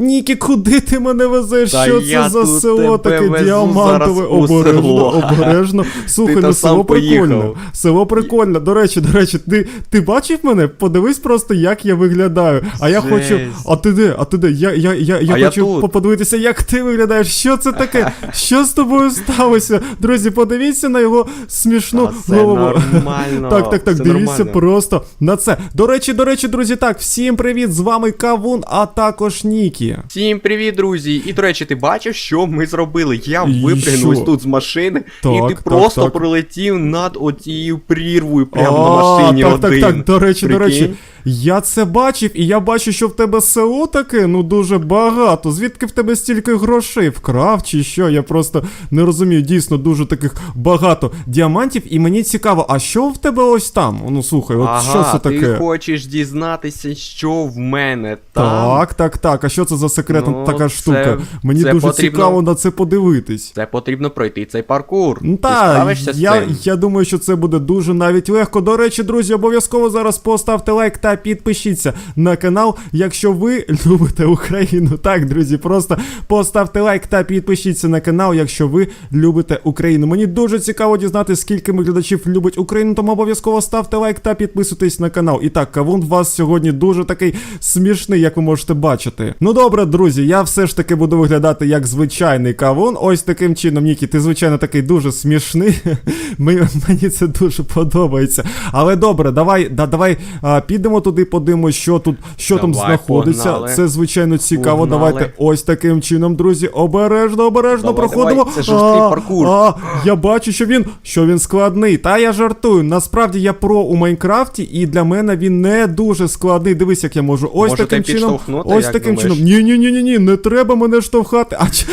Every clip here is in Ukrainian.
Нікі, куди ти мене везеш? Та що це я за село таке діамантове? Обережно, село. обережно. Слухай, ну село прикольне. Село прикольне. До речі, до речі, ти, ти бачив мене? Подивись просто, як я виглядаю. А я хочу. А ти де? А ти де? Я, я, я, я А я хочу тут. подивитися, як ти виглядаєш. Що це таке? Що з тобою сталося? Друзі, подивіться на його смішну Та голову. нормально, Так, так, так, все дивіться нормально. просто на це. До речі, до речі, друзі, так, всім привіт! З вами Кавун, а також Нікі. Всім привіт, друзі! І до речі, ти бачив, що ми зробили? Я випрягнув ось тут з машини, Так, і ти так, просто так. пролетів над отією прірвою прямо на А, машині так, один. так, так, до речі, до речі. Я це бачив, і я бачу, що в тебе село таке, ну дуже багато. Звідки в тебе стільки грошей? Вкрав чи що? Я просто не розумію, дійсно дуже таких багато діамантів, і мені цікаво, а що в тебе ось там? Ну слухай, от ага, що це таке? ти хочеш дізнатися, що в мене там. Так, так, так. А що це за секретна Ну, така це- штука? Мені це дуже потрібно- цікаво на це подивитись. Це потрібно пройти цей паркур. Ну та, я, я думаю, що це буде дуже навіть легко. До речі, друзі, обов'язково зараз поставте лайк та підпишіться на канал, якщо ви любите Україну. Так, друзі, просто поставте лайк та підпишіться на канал, якщо ви любите Україну. Мені дуже цікаво дізнатися, скільки ми глядачів любить Україну, тому обов'язково ставте лайк та підписуйтесь на канал. І так, кавун у вас сьогодні дуже такий смішний, як ви можете бачити. Ну добре, друзі, я все ж таки буду виглядати як звичайний кавун. Ось таким чином, Нікі, ти звичайно такий дуже смішний. Мені це дуже подобається. Але добре, давай, да, давай а, підемо туди, подивимося, що тут, що там знаходиться. погнали. Це звичайно цікаво. Погнали. Давайте ось таким чином, друзі. Обережно, обережно Давай, проходимо. давай, це жорсткий паркур. А, я бачу, що він, що він складний. Та я жартую. Насправді я про у Майнкрафті, і для мене він не дуже складний. Дивись, як я можу. Ось Може, таким чином. Ось як таким думаєш? чином. Ні, ні, ні, ні, ні, не треба мене штовхати. А ч-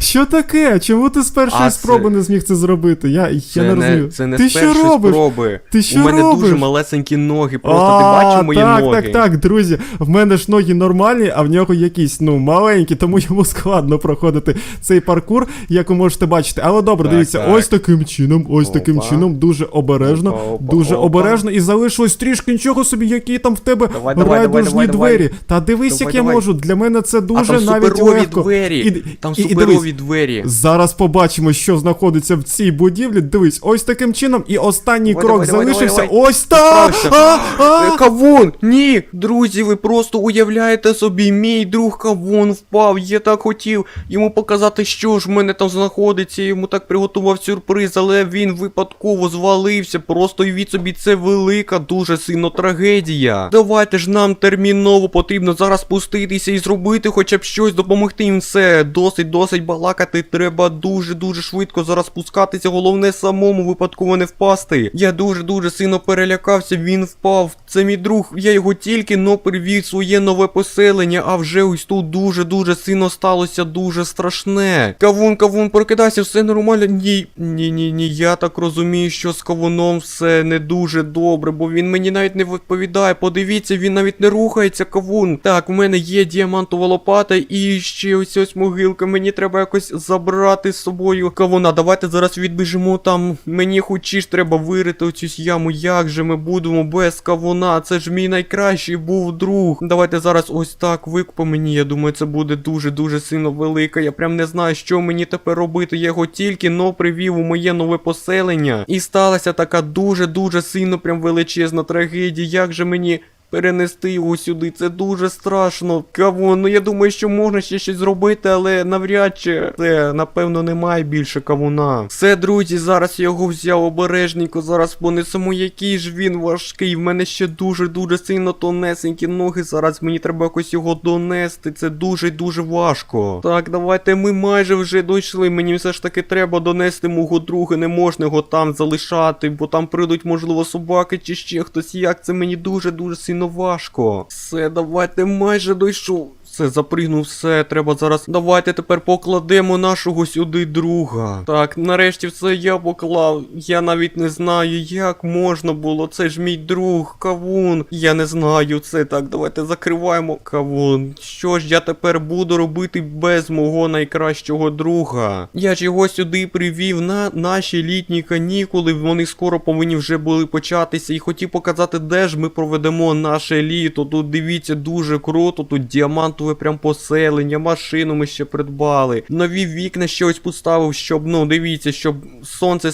що таке? Чому ти з першої А спроби це- не зміг це зробити? Я, я Це не розумію. Це не ти з що робиш? спроби. Ти що У мене робиш? дуже малесенькі ноги, просто а, ти бачив мої так, ноги. Так, так, друзі. В мене ж ноги нормальні, а в нього якісь, ну, маленькі, тому йому складно проходити цей паркур, як ви можете бачити. Але добре, Так, дивіться, так. ось таким чином, ось таким чином, дуже обережно, Опа, опа, дуже опа. обережно. І залишилось трішки нічого собі, які там в тебе Давай, давай, райдужні давай, давай, двері. Та дивись, Давай, як я можу. Для мене це А дуже там навіть суперові легко. двері. І- там і- і дивись, двері. Зараз побачимо, що знаходиться в цій будівлі. Дивись, ось таким чином. І останній Давай, крок давай, давай, залишився. давай, Ось так! А, а! Кавун! Ні! Друзі, ви просто уявляєте собі, мій друг Кавун впав. Я так хотів йому показати, що ж в мене там знаходиться. Йому так приготував сюрприз, але він випадково звалився. Просто уявіть собі, це велика, дуже сильно трагедія. Давайте ж нам терміново потрібно зараз спуститися і зробити хоча б щось, допомогти їм все. Досить, досить балакати. Треба дуже-дуже швидко зараз спускатися. Головне самому випадково не впасти. Я дуже-дуже сильно перелякався, він впав. Це мій друг. Я його тільки но привів своє нове поселення, а вже ось тут дуже-дуже сильно сталося дуже страшне. Кавун, кавун, прокидайся, все нормально. Ні, ні, ні, ні. Я так розумію, що з кавуном все не дуже добре, бо він мені навіть не відповідає. Подивіться, він навіть не рухається, кавун. Так, у мене є діамантова лопата і ще ось ось могилка. Мені треба якось забрати з собою кавуна. Давайте зараз відбіжимо там. Мені хочі ж треба вирити оцю яму. Як же ми будемо без кавуна? Це ж мій найкращий був друг. Давайте зараз ось так викупи мені. Я думаю, це буде дуже-дуже сильно велика. Я прям не знаю, що мені тепер робити. Я його тільки но привів у моє нове поселення. І сталася така дуже-дуже сильно прям величезна трагедія. Як же мені. Перенести його сюди, це дуже страшно. Кавун, ну я думаю, що можна ще щось зробити, але навряд чи це, напевно, немає більше кавуна. Все, друзі, зараз я його взяв обережненько, зараз понесемо, який ж він важкий. В мене ще дуже-дуже сильно тонесенькі ноги. Зараз мені треба якось його донести. Це дуже дуже важко. Так, давайте ми майже вже дійшли. Мені все ж таки треба донести мого друга. Не можна його там залишати, бо там прийдуть, можливо, собаки чи ще хтось. Як це мені дуже-дуже сильно важко. Все, давайте майже дійшов. Все, запригнув, все, треба зараз. Давайте тепер покладемо нашого сюди друга. Так, нарешті все я поклав. Я навіть не знаю, як можна було. Це ж мій друг, кавун. Я не знаю це. Так, давайте закриваємо. Кавун. Що ж я тепер буду робити без мого найкращого друга? Я ж його сюди привів на наші літні канікули. Вони скоро повинні вже були початися. І хотів показати, де ж ми проведемо наше літо. Тут дивіться, дуже круто, тут діамантове нове прям поселення, машину ми ще придбали. Нові вікна ще ось поставив, щоб, ну, дивіться, щоб сонце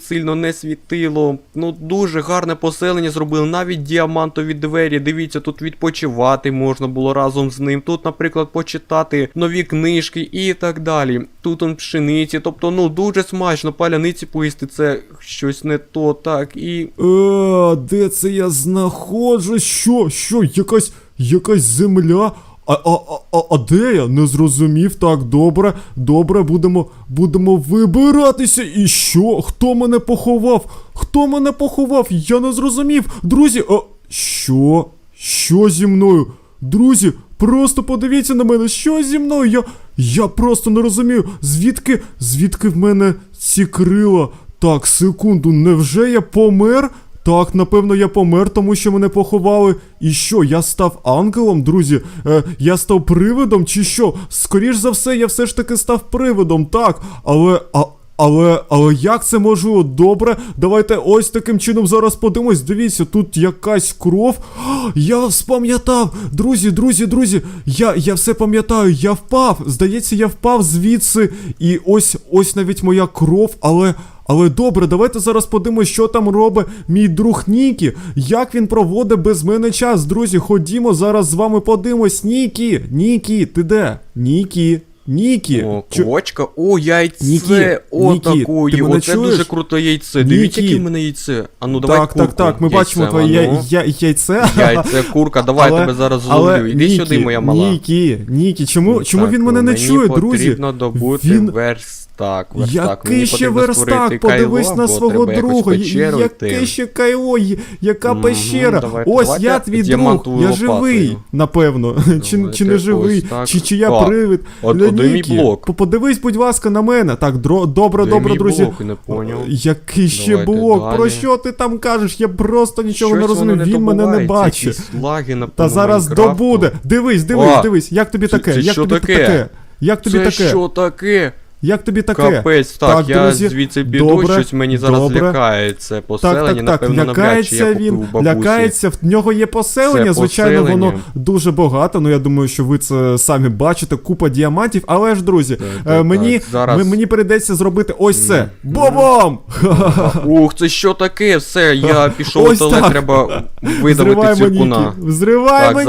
сильно не світило. Ну, дуже гарне поселення зробили. Навіть діамантові двері. Дивіться, тут відпочивати можна було разом з ним. Тут, наприклад, почитати нові книжки і так далі. Тут он пшениці. Тобто, ну, дуже смачно. Паляниці поїсти це щось не то, так. І Е, де це я знаходжусь? Що? Що? Якась якась земля? А, а, а, а, де я? Не зрозумів. Так, добре, добре, будемо, будемо вибиратися. І що? Хто мене поховав? Хто мене поховав? Я не зрозумів. Друзі, а що? Що зі мною? Друзі, просто подивіться на мене, що зі мною? Я, я просто не розумію, звідки, звідки в мене ці крила? Так, секунду, невже я помер? Так, напевно, я помер, тому що мене поховали. І що, я став ангелом, друзі? Е, я став привидом, чи що? Скоріш за все, я все ж таки став привидом, так. Але. А, але, але як це можливо? Добре, давайте ось таким чином зараз подивимось. Дивіться, тут якась кров. А, Я спам'ятав! Друзі, друзі, друзі, я, я все пам'ятаю, я впав. Здається, я впав звідси. І ось ось навіть моя кров, але. Але добре, давайте зараз подивимось, що там робить мій друг Нікі. Як він проводить без мене час, друзі. Ходімо зараз з вами подивимось. Нікі, Нікі, ти де? Нікі, Нікі. О, Чо- квочка, о, яйце, Нікі, о, Нікі, такої, оце чуєш? дуже круте яйце. Дивіться, яке в мене яйце. А ну давай так, курку. так, так, ми Яйце, бачимо твоє я, ну. я, яйце. Яйце, курка, давай Але- тебе зараз зловлю. Іди Нікі, сюди, моя мала. Нікі, Нікі, чому, чому Так, він мене не мені чує, друзі? потрібно добути Він- верстак. верстак. Який Мені ще верстак? Подивись кайло, на свого друга. йти. ще кайло, яка пещера. Ось я твій друг, я живий, напевно. Чи, не живий, чи, чи я привид. от Ля, мій блок. Подивись, будь ласка, на мене. Так, дро, добре, Де добре, мій друзі. блок? Не поняв. Який ще Давайте блок? далі. Про що ти там кажеш? Я просто нічого Щось не розумію. Він мене не бачить. Лаги на Та зараз добуде. Дивись, дивись, О, дивись, як тобі це- таке? це Як що тобі таке? таке? Як тобі Це таке? що таке? Як тобі таке? Капець, так, я друзі, звідси піду, добре, щось мені зараз добре. лякає це поселення, Так, так, так, напевно, навряд чи лякається я купив бабусі. лякається, в нього є поселення, Це звичайно, поселення. воно дуже багато, ну я думаю, що ви це самі бачите, купа діамантів, але ж, друзі, Так, е, так, мені, так, зараз. мені прийдеться зробити ось це. Бобом! Ух, це що таке? Все, я пішов так. треба видавити Взриваємо циркуна. Взриваємо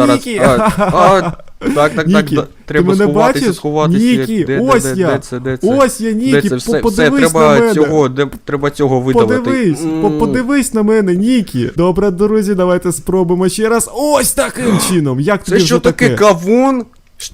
Так, так, Нікі! Так, ти треба мене сховатися, бачиш? сховатися. Нікі, де, ось де, де, я. де це, де це? Ось я, Де Нікі, це по- все, все, подивись на треба мене. цього, де, треба цього видавити. Подивись, по- М. подивись на мене, Нікі. Добре, друзі, давайте спробуємо ще раз. Ось таким чином. Як тобі Це що таке, кавун?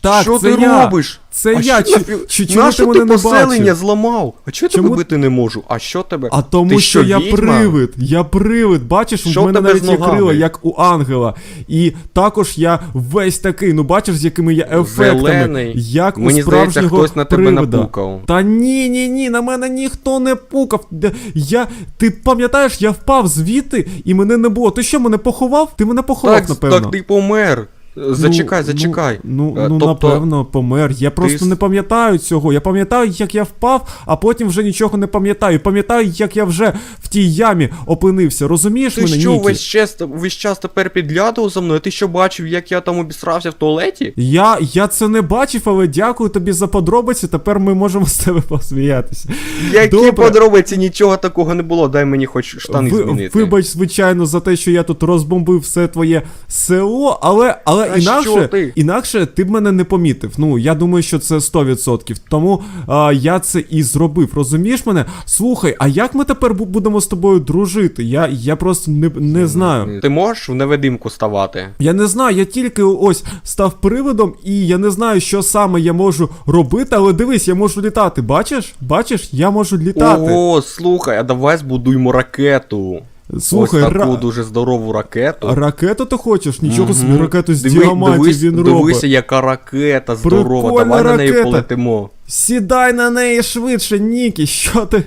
Так, що це ти я. робиш? Це а я. Що, Чи- чи- чому Нащо ти мене не поселення бачив? зламав? А чого я Чому- тебе бити не можу? А що тебе? А тому Ти що, я відьма? привид, я привид, бачиш, Що в в мене тебе навіть з є ногами? крила, як у ангела. І також я весь такий, ну бачиш, з якими я ефектами, Зелений. як Мені у здається, справжнього хтось на тебе привида. напукав. Та ні, ні, ні, на мене ніхто не пукав. Де- Я, ти пам'ятаєш, я впав звідти і мене не було. Ти що, мене поховав? Ти мене поховав, Так, напевно. так ти помер. Зачекай, Ну, зачекай. Ну, Е, ну, тобто, напевно, помер. Я просто с- не пам'ятаю цього. Я пам'ятаю, як я впав, а потім вже нічого не пам'ятаю. Пам'ятаю, як я вже в тій ямі опинився. Розумієш Ти мене, що, Нікі? весь час, весь час тепер підглядував за мною? Ти що бачив, як я там обісрався в туалеті? Я, я це не бачив, але дякую тобі за подробиці. Тепер ми можемо з тебе посміятися. Які Добре. подробиці, нічого такого не було, дай мені хоч штани Ви- змінити. Вибач, звичайно, за те, що я тут розбомбив все твоє село, але, але А що інакше, ти? інакше ти б мене не помітив. Ну, я думаю, що це 100%. Тому а, я це і зробив. Розумієш мене? Слухай, а як ми тепер будемо з тобою дружити? Я, я просто не, не знаю. Ти можеш в невидимку ставати? Я не знаю, я тільки ось став привидом, і я не знаю, що саме я можу робити, але дивись, я можу літати. Бачиш? Бачиш, я можу літати. О, слухай, а давай збудуємо ракету. Слухай, Ось таку ра- дуже здорову ракету. ракету ти хочеш? Нічого собі, ракету з Диви- діамантів дивись, він Дивися, яка ракета здорова. Прикольна Давай на неї полетимо. Сідай на неї швидше, Нікі. Що ти?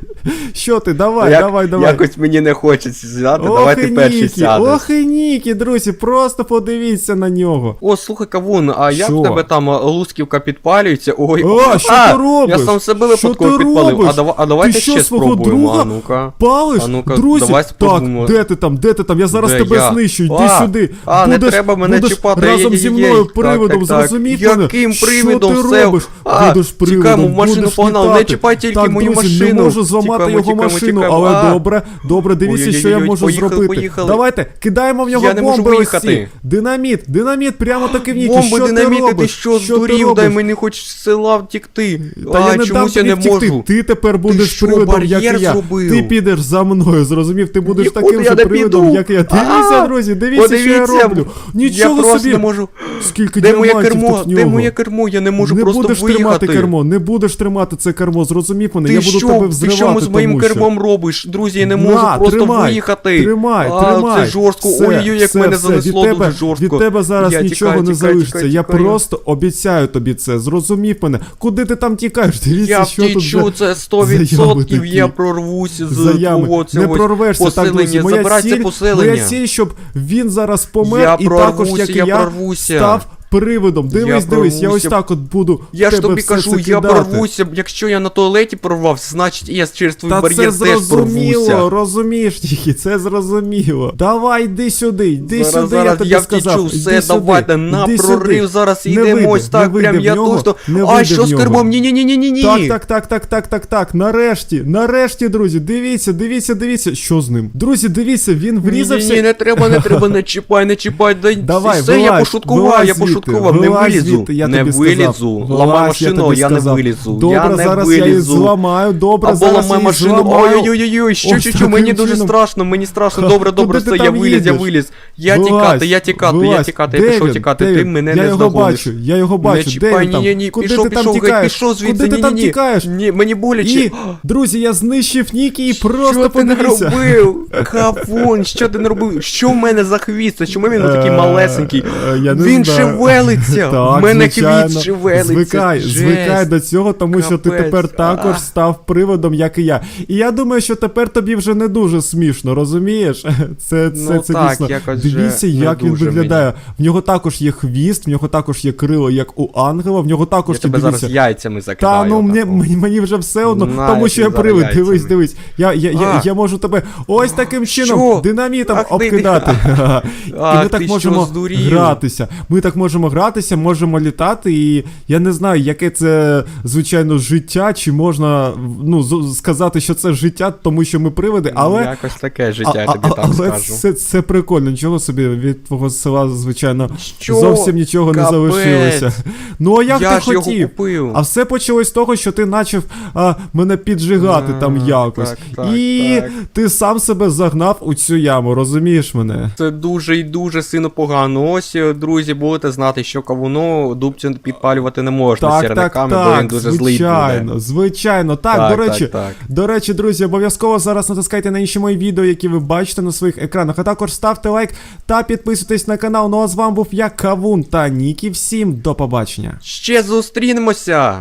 Що ти? Давай, Як- давай, давай. Якось мені не хочеться сідати, Ох давай ти перший сядеш. ох і Нікі, друзі, просто подивіться на нього. О, слухай, Кавун, а як в тебе там а, лусківка підпалюється? Ой, О, що а, ти робиш? Я сам себе випадково підпалив. А, дава, а давайте Ти що, ще свого спробуємо. друга А ну-ка. Палиш? А ну-ка, Друзі, давай так, де ти там, де ти там? Я зараз Де тебе я? знищу, йди А, сюди. а, не треба мене будеш чіпати, разом зі мною привидом, зрозумів Яким привидом? Що ти робиш? Будеш привидом, тікаємо, в машину погнали, не чіпай тільки так, мою друзі, машину. не можу зламати Тікаємо, його тікаємо, машину, тікаємо. але А. добре, добре, дивіться, що я Ой-ой-ой, можу поїхали, зробити. поїхали. Давайте, кидаємо в нього Я не можу бомби ось виїхати. Динаміт, динаміт, прямо таки в Нікі. Бомби, що динаміти, ти ти робиш? що, Що здурів, дай робиш? мені хоч з села втікти. Та а, я не дам чомусь я тобі не втікти. можу. Ти тепер будеш що, привидом, як і бар'єр я. зробив? Ти підеш за мною, зрозумів? Ти будеш Нікуди таким я же не привидом, піду. як я. Дивіться, А, друзі, дивіться, що я Подивіться, роблю. Я Нічого просто собі. не можу. Скільки Де моє діамантів кермо? тут в Де нього. моє кермо? Я не можу не просто будеш виїхати. тримати кермо, не будеш тримати це кермо, зрозумів мене, Ти я буду що? тебе Ти взривати. що з моїм що... кермом робиш? Друзі, я не На, можу просто тримай, виїхати. Тримай, а, тримай. Це жорстко. Все, Ой-ой-ой, як все, мене все. занесло від тебе, дуже жорстко. Від тебе зараз Я нічого тікаю, не тікаю, залишиться. тікаю, я тікаю. просто обіцяю тобі це. Зрозумів мене. Куди ти там тікаєш? Дивіться, Я що тут втічу, це 100% я прорвуся з твого Не прорвешся так, друзі. Моя ціль, моя ціль, щоб він зараз помер і також, як я, став привидом. Дивись, Я дивись, я ось так от буду Я ж тобі кажу, я кидати. прорвуся. Якщо я на туалеті прорвався, значить я через твій Та бар'єр це зрозуміло, розумієш тільки, це зрозуміло. Давай, йди сюди, йди Зараз, сюди, зараз, я тобі я сказав. втічу, все, сюди, давайте, на прорив, сюди. зараз йдемо ось так, не прям я точно. А що з кермом? Ні-ні-ні-ні-ні. Так, так, так, так, так, так, так. Нарешті, нарешті, друзі, дивіться, дивіться, дивіться, що з ним. Друзі, дивіться, він врізався. Ні, ні, не треба, не треба, не чіпай, не чіпай. Дай, Давай, все, я пошуткував, я звідти, пошуткував, не вилізу. я не вилізу. Ламай машину, я, не вилізу. Добре, я не зараз вилізу. я її зламаю, добре, Або зараз я її машину. зламаю. Ой-ой-ой, що, що, мені дуже страшно, мені страшно. Добре, добре, все, я виліз, я виліз. Я тікати, я тікати, я тікати, я пішов тікати, ти мене я не бачу, я його бачу. Не Де він там? ні, ні, ні, пішов, пішов, пішов звідси, ні, ні, тікаєш? Ні, мені боляче. Друзі, я знищив Нікі і просто що ти подивіться. наробив? Кавун, що ти наробив? Що в мене за хвіст? Чому він такий Е, малесенький? не Він знаю. Шевелиться. Так, В мене звичайно. хвіст шевелиться. Звикай, Жесть. звикай до цього, тому що ти тепер також а. став приводом, як і я. І я думаю, що тепер тобі вже не дуже смішно, розумієш? Це, це, Ну це так, дійсно. якось Дивіться, як він виглядає. В нього також є хвіст, в нього також є крило, як у ангела, в нього також Я тебе дивіться. зараз яйцями закидаю. Та ну мені, мені, мені вже все одно, На, тому що я привид. зараз Дивись, дивись. Я, я, я, А. я можу тебе ось таким чином Що? динамітом Ах обкидати. І ми так можемо гратися. Ми так можемо гратися, можемо літати, і я не знаю, яке це звичайно життя, чи можна ну сказати, що це життя, тому що ми привиди, але. Якось таке життя, а- тобі так але скажу. це, це прикольно, нічого собі від твого села, звичайно, Що? зовсім нічого не залишилося. Ну а як я ти ж його хотів? купив. А все почалось з того, що ти почав а, мене піджигати А, там якось. так, так, і так. ти сам себе загнав у цю яму, розумієш мене? Це дуже і дуже сильно погано. Ось, е, друзі, будете знати, що кавуну дубцю підпалювати не можна Так, так, сірниками, бо він так, дуже злий звичайно, буде. звичайно. Так, Так, до речі, так, так. до речі, друзі, обов'язково зараз натискайте на інші мої відео, які ви бачите на своїх екранах. А також ставте лайк та підписуйтесь на канал. Ну а з вами був я, Кавун та Нікі. Всім до побачення. Ще зустрінемося!